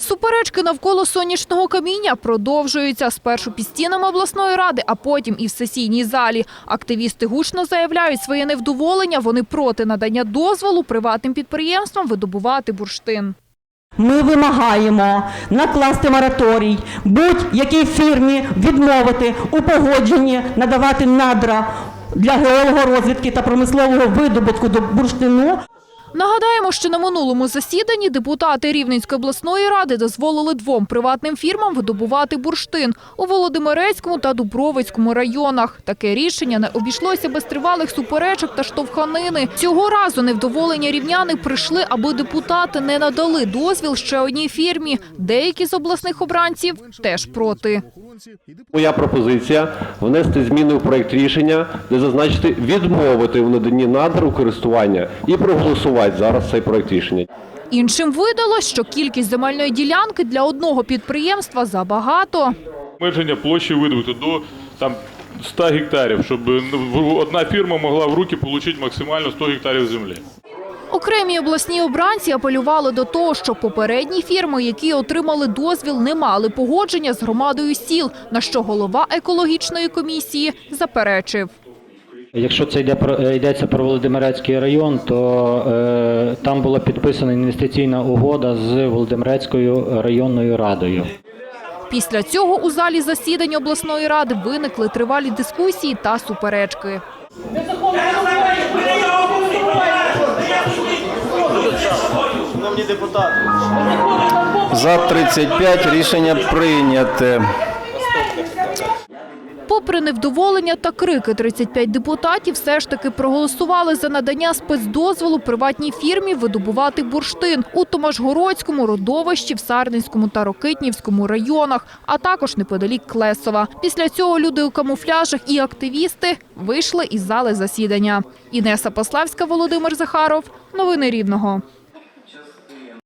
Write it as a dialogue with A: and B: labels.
A: Суперечки навколо сонячного каміння продовжуються спершу під стінами обласної ради, а потім і в сесійній залі. Активісти гучно заявляють своє невдоволення. Вони проти надання дозволу приватним підприємствам видобувати бурштин.
B: Ми вимагаємо накласти мораторій будь-якій фірмі відмовити у погодженні надавати надра для геологорозвідки та промислового видобутку до бурштину
A: Нагадаємо, що на минулому засіданні депутати Рівненської обласної ради дозволили двом приватним фірмам видобувати бурштин у Володимирецькому та Дубровицькому районах. Таке рішення не обійшлося без тривалих суперечок та штовханини. Цього разу невдоволення рівняни прийшли, аби депутати не надали дозвіл ще одній фірмі. Деякі з обласних обранців теж проти.
C: Моя пропозиція внести зміни в проект рішення, де зазначити відмовити в наданні надр у користування і проголосувати зараз цей проект рішення.
A: Іншим видалось, що кількість земельної ділянки для одного підприємства забагато.
D: обмеження площі видобуту до там 100 гектарів, щоб ну, одна фірма могла в руки отримати максимально 100 гектарів землі.
A: Окремі обласні обранці апелювали до того, що попередні фірми, які отримали дозвіл, не мали погодження з громадою сіл, на що голова екологічної комісії заперечив.
E: Якщо це йде про е, йдеться про Володимирецький район, то е, там була підписана інвестиційна угода з Володимирецькою районною радою.
A: Після цього у залі засідань обласної ради виникли тривалі дискусії та суперечки.
F: За 35 рішення прийняте.
A: Попри невдоволення та крики, 35 депутатів все ж таки проголосували за надання спецдозволу приватній фірмі видобувати бурштин у Томашгородському, Родовищі, в Сарненському та Рокитнівському районах, а також неподалік Клесова. Після цього люди у камуфляжах і активісти вийшли із зали засідання. Інеса Пославська, Володимир Захаров. Новини Рівного.